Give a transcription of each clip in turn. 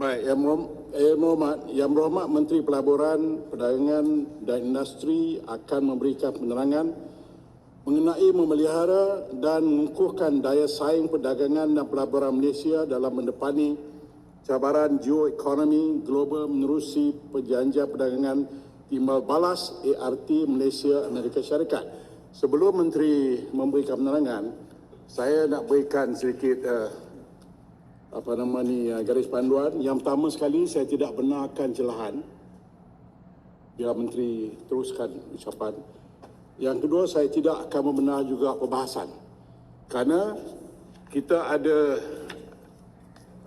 Baik, Yang Berhormat, Yang Berhormat, Menteri Pelaburan, Perdagangan dan Industri akan memberikan penerangan mengenai memelihara dan mengukuhkan daya saing perdagangan dan pelaburan Malaysia dalam mendepani cabaran geoekonomi global menerusi perjanjian perdagangan timbal balas ART Malaysia Amerika Syarikat. Sebelum Menteri memberikan penerangan, saya nak berikan sedikit uh, apa nama ni uh, garis panduan. Yang pertama sekali saya tidak benarkan celahan. Biar Menteri teruskan ucapan. Yang kedua saya tidak akan membenar juga perbahasan. Kerana kita ada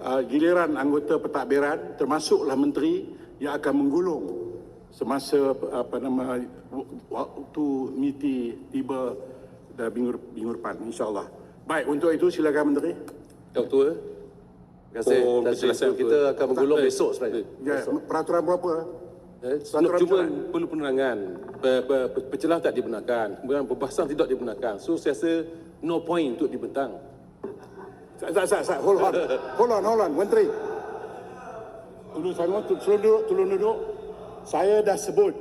uh, giliran anggota pentadbiran termasuklah menteri yang akan menggulung semasa apa nama waktu miti tiba dan minggu, minggu depan insyaallah. Baik untuk itu silakan menteri. Ketua. Terima kasih. Oh, penjelasan itu kita akan menggulung Eh, besok sebenarnya. Ya, peraturan berapa? Eh, Cuma, cuma perlu penerangan. Pe- pe- pe- Pecelah tak dibenarkan. Kemudian perbahasan tidak dibenarkan. So saya rasa no point untuk dibentang. Sat, sat, sat. Hold on. Hold on, hold on. Menteri. Tolong sama, tolong duduk, tolong duduk. Saya dah sebut.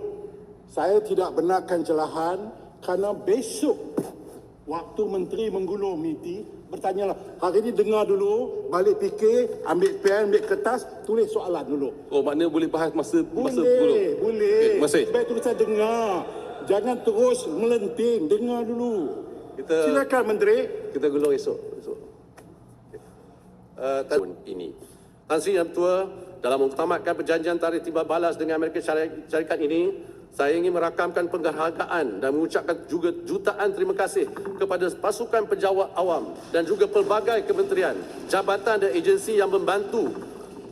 Saya tidak benarkan celahan kerana besok waktu menteri menggulung miti, bertanyalah. Hari ini dengar dulu, balik fikir, ambil pen, ambil kertas, tulis soalan dulu. Oh makna boleh bahas masa masa Boleh, gulung. boleh. Okey, terima kasih. Sebab itu saya dengar. Jangan terus melenting, dengar dulu. Kita- Silakan menteri. Kita gulung esok. esok. Uh, tahun ini. Tan Sri Yang Tua, dalam mengutamatkan perjanjian tarikh timbal balas dengan Amerika Syari- Syarikat ini, saya ingin merakamkan penghargaan dan mengucapkan juga jutaan terima kasih kepada pasukan penjawat awam dan juga pelbagai kementerian, jabatan dan agensi yang membantu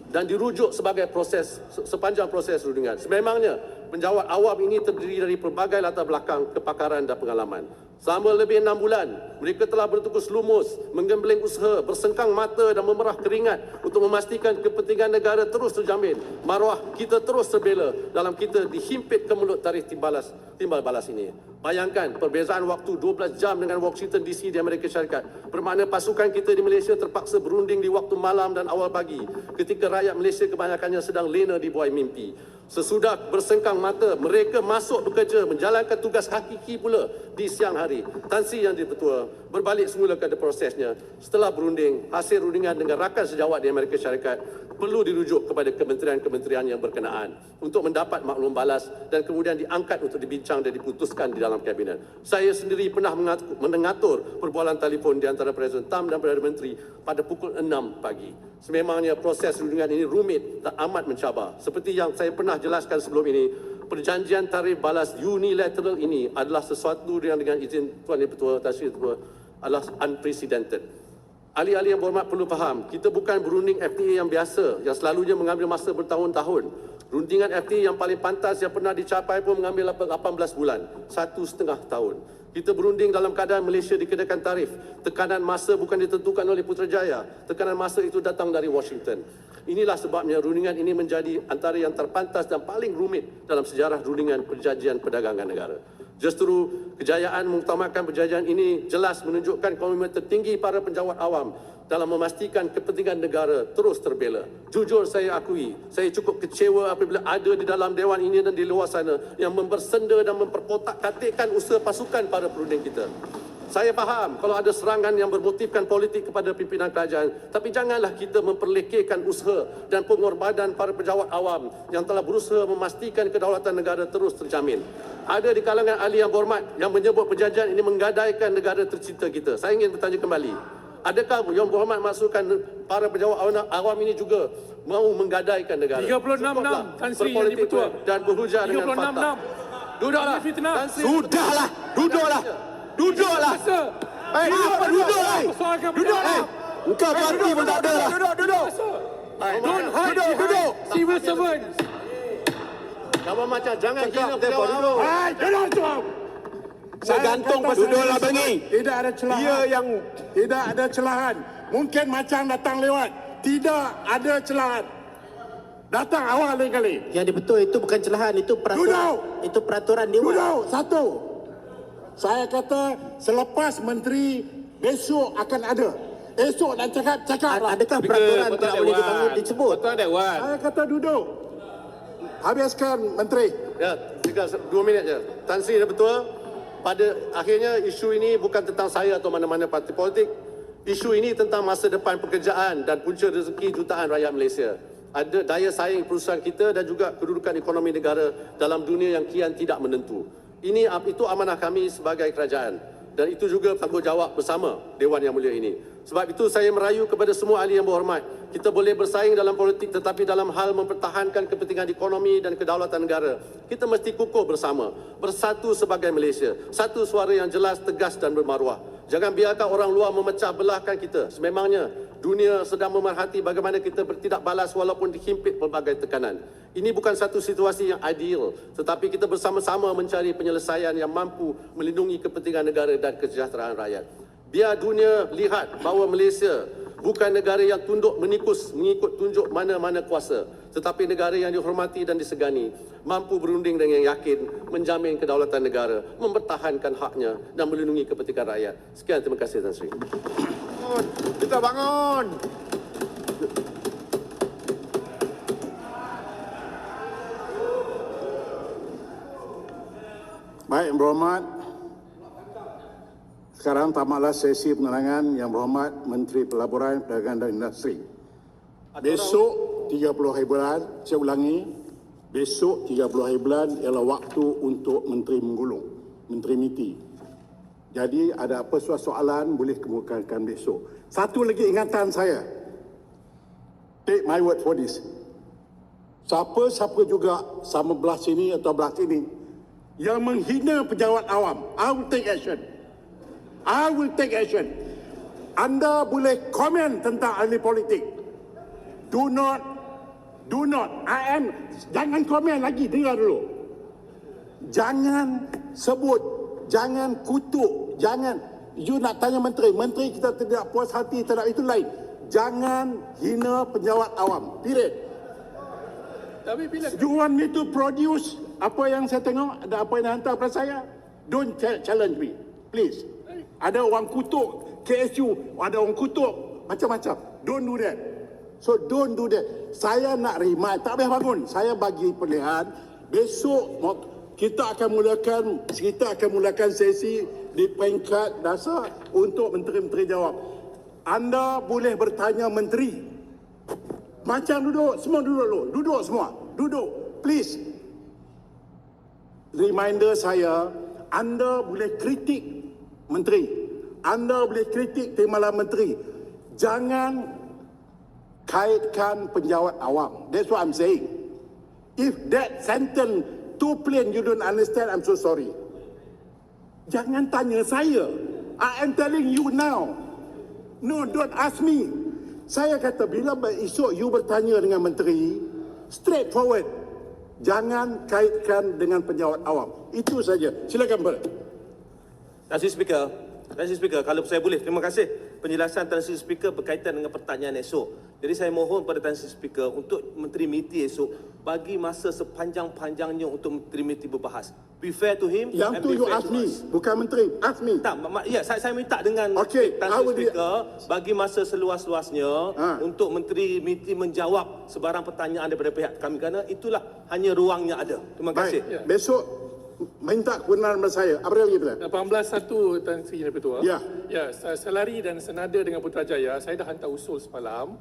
dan dirujuk sebagai proses se- sepanjang proses rundingan. Sememangnya penjawat awam ini terdiri dari pelbagai latar belakang, kepakaran dan pengalaman. Selama lebih enam bulan, mereka telah bertukus lumus, menggembling usaha, bersengkang mata dan memerah keringat untuk memastikan kepentingan negara terus terjamin. Maruah kita terus terbela dalam kita dihimpit ke mulut tarikh timbalas, timbal balas ini. Bayangkan perbezaan waktu 12 jam dengan Washington DC di Amerika Syarikat. Bermakna pasukan kita di Malaysia terpaksa berunding di waktu malam dan awal pagi ketika rakyat Malaysia kebanyakannya sedang lena di buai mimpi. Sesudah bersengkang mata, mereka masuk bekerja menjalankan tugas hakiki pula di siang hari. Tan Sri yang dipetua berbalik semula kepada prosesnya. Setelah berunding, hasil rundingan dengan rakan sejawat di Amerika Syarikat perlu dirujuk kepada kementerian-kementerian yang berkenaan untuk mendapat maklum balas dan kemudian diangkat untuk dibincang dan diputuskan di dalam kabinet. Saya sendiri pernah mengat- mengatur perbualan telefon di antara Presiden Tam dan Perdana Menteri pada pukul 6 pagi. Sememangnya proses rundingan ini rumit dan amat mencabar. Seperti yang saya pernah jelaskan sebelum ini, perjanjian tarif balas unilateral ini adalah sesuatu yang dengan izin Tuan Yang Ketua, Tan Sri Ketua, adalah unprecedented. Ahli-ahli yang berhormat perlu faham, kita bukan berunding FTA yang biasa, yang selalunya mengambil masa bertahun-tahun. Rundingan FTA yang paling pantas yang pernah dicapai pun mengambil 18 bulan, satu setengah tahun. Kita berunding dalam keadaan Malaysia dikenakan tarif. Tekanan masa bukan ditentukan oleh Putrajaya. Tekanan masa itu datang dari Washington. Inilah sebabnya rundingan ini menjadi antara yang terpantas dan paling rumit dalam sejarah rundingan perjanjian perdagangan negara. Justru kejayaan mengutamakan perjanjian ini jelas menunjukkan komitmen tertinggi para penjawat awam dalam memastikan kepentingan negara terus terbela. Jujur saya akui, saya cukup kecewa apabila ada di dalam dewan ini dan di luar sana yang membersenda dan memperkotak-katikkan usaha pasukan para perunding kita. Saya faham kalau ada serangan yang bermotifkan politik kepada pimpinan kerajaan, tapi janganlah kita memperlekehkan usaha dan pengorbanan para pejabat awam yang telah berusaha memastikan kedaulatan negara terus terjamin. Ada di kalangan ahli yang berhormat yang menyebut perjanjian ini menggadaikan negara tercinta kita. Saya ingin bertanya kembali, adakah yang berhormat maksudkan para pejabat awam- awam ini juga mau menggadaikan negara? 36 Cukuplah Tan Sri yang berpolitik dipertua. dan berhujah dengan 36 fakta. enam. Duduklah. Tan Sri- Sudahlah, duduklah. Eh, apa duduklah? Persoalkan Duduk. perkara. Eh, engkau parti pun tak ada lah. Duduk, duduk. Don't hide Duduk, behind duduk. civil servants. Kawan macam jangan hina pejabat awam. Hai, duduk tu. Saya gantung pasal Duduklah ini. bengi. Tidak ada celahan. Dia yang Tidak ada celahan. Mungkin macam datang lewat. Tidak ada celahan. Datang awal lain kali. Yang dibetul itu bukan celahan, itu peraturan. Duduk. Itu peraturan dewan. Duduk. Satu. Saya kata selepas menteri besok akan ada. Esok nak cakap, cakap lah. Adakah peraturan tidak boleh dibangun disebut? Dewan. Saya kata duduk. Habiskan, Menteri. Ya, se- dua minit je. Tan Sri dah betul. Pada akhirnya isu ini bukan tentang saya atau mana-mana parti politik. Isu ini tentang masa depan pekerjaan dan punca rezeki jutaan rakyat Malaysia. Ada daya saing perusahaan kita dan juga kedudukan ekonomi negara dalam dunia yang kian tidak menentu. Ini itu amanah kami sebagai kerajaan dan itu juga tanggungjawab bersama Dewan Yang Mulia ini. Sebab itu saya merayu kepada semua ahli yang berhormat. Kita boleh bersaing dalam politik tetapi dalam hal mempertahankan kepentingan ekonomi dan kedaulatan negara, kita mesti kukuh bersama, bersatu sebagai Malaysia. Satu suara yang jelas, tegas dan bermaruah. Jangan biarkan orang luar memecah belahkan kita. Sememangnya dunia sedang memerhati bagaimana kita bertindak balas walaupun dihimpit pelbagai tekanan. Ini bukan satu situasi yang ideal, tetapi kita bersama-sama mencari penyelesaian yang mampu melindungi kepentingan negara dan kesejahteraan rakyat. Biar dunia lihat bahawa Malaysia bukan negara yang tunduk menikus mengikut tunjuk mana-mana kuasa, tetapi negara yang dihormati dan disegani, mampu berunding dengan yakin menjamin kedaulatan negara, mempertahankan haknya dan melindungi kepentingan rakyat. Sekian terima kasih Tan Sri. Kita bangun. Baik, Yang Berhormat. Sekarang tamatlah sesi penerangan Yang Berhormat Menteri Pelaburan, Perdagangan dan Industri. Besok 30 hari bulan, saya ulangi, besok 30 hari bulan ialah waktu untuk Menteri menggulung, Menteri Miti. Jadi ada apa soalan boleh kemukakan besok. Satu lagi ingatan saya. Take my word for this. Siapa-siapa juga sama belah sini atau belah sini yang menghina pejabat awam, I will take action. I will take action. Anda boleh komen tentang ahli politik. Do not, do not. I am, jangan komen lagi, dengar dulu. Jangan sebut, jangan kutuk, jangan. You nak tanya menteri, menteri kita tidak puas hati terhadap itu lain. Jangan hina pejabat awam. Period. Tapi bila You want to produce apa yang saya tengok, ada apa yang hantar pada saya? Don't cha- challenge me, please. Ada orang kutuk KSU, ada orang kutuk macam-macam. Don't do that. So don't do that. Saya nak remind, tak boleh bangun. Saya bagi pilihan, besok kita akan mulakan kita akan mulakan sesi di peringkat dasar untuk menteri-menteri jawab. Anda boleh bertanya menteri, macam duduk, semua duduk dulu. Duduk semua. Duduk. Please. Reminder saya, anda boleh kritik menteri. Anda boleh kritik timbalan menteri. Jangan kaitkan penjawat awam. That's what I'm saying. If that sentence too plain you don't understand, I'm so sorry. Jangan tanya saya. I am telling you now. No, don't ask me. Saya kata bila esok you bertanya dengan menteri, straightforward. Jangan kaitkan dengan penjawat awam. Itu saja. Silakan Ber. Tan Sri Speaker, Tan Sri Speaker, kalau saya boleh, terima kasih penjelasan Tan Sri Speaker berkaitan dengan pertanyaan esok. Jadi saya mohon pada Tan Sri Speaker untuk Menteri MITI esok bagi masa sepanjang-panjangnya untuk Menteri MITI berbahas. Be fair to him Yang and tu be you fair ask to me, us. bukan menteri. Ask me. Tak, mak, mak- ya, saya, saya minta dengan Okey, Tan I Sri will be- Speaker bagi masa seluas-luasnya Ha. untuk Menteri MITI menjawab sebarang pertanyaan daripada pihak kami kerana itulah hanya ruangnya ada. Terima kasih. Baik. Besok minta kebenaran pada saya. Apa lagi Bila? 18.1 Tan Sri Yang Ketua. Ya. Ya, se- selari dan senada dengan Putrajaya, saya dah hantar usul semalam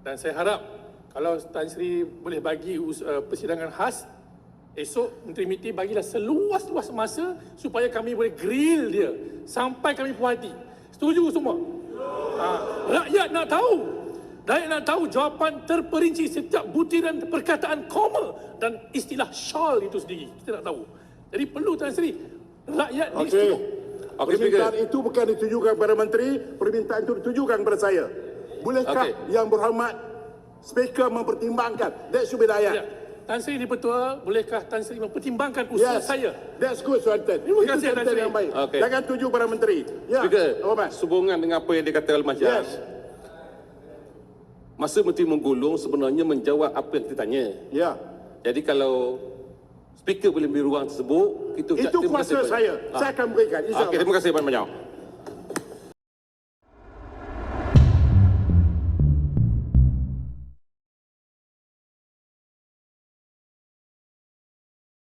dan saya harap kalau Tan Sri boleh bagi us- uh, persidangan khas esok Menteri MITI bagilah seluas-luas masa supaya kami boleh grill dia sampai kami puas hati. Setuju semua? Ha, rakyat nak tahu. Rakyat nak tahu jawapan terperinci setiap butiran perkataan koma dan istilah shawl itu sendiri. Kita nak tahu. Jadi perlu Tan Sri, rakyat ni Okey. setuju. Okey, permintaan Speaker. itu bukan ditujukan kepada menteri, permintaan itu ditujukan kepada saya. Bolehkah Okey. yang berhormat speaker mempertimbangkan? That should be the ayat. Ya. Tan Sri Dipertua, bolehkah Tan Sri mempertimbangkan usul Yes. saya? That's good, Sultan. Terima Itu kasih, Tan Sri. yang baik. Okey. Jangan tuju pada menteri. Ya, Speaker, hormat. sehubungan dengan apa yang dikatakan oleh Masjid. Yes. Masa Menteri menggulung sebenarnya menjawab apa yang kita tanya. Ya. Jadi kalau speaker boleh beri ruang tersebut, itu Itu terima kuasa saya. Ah. Saya akan berikan. Okey, InsyaAllah. terima kasih banyak-banyak.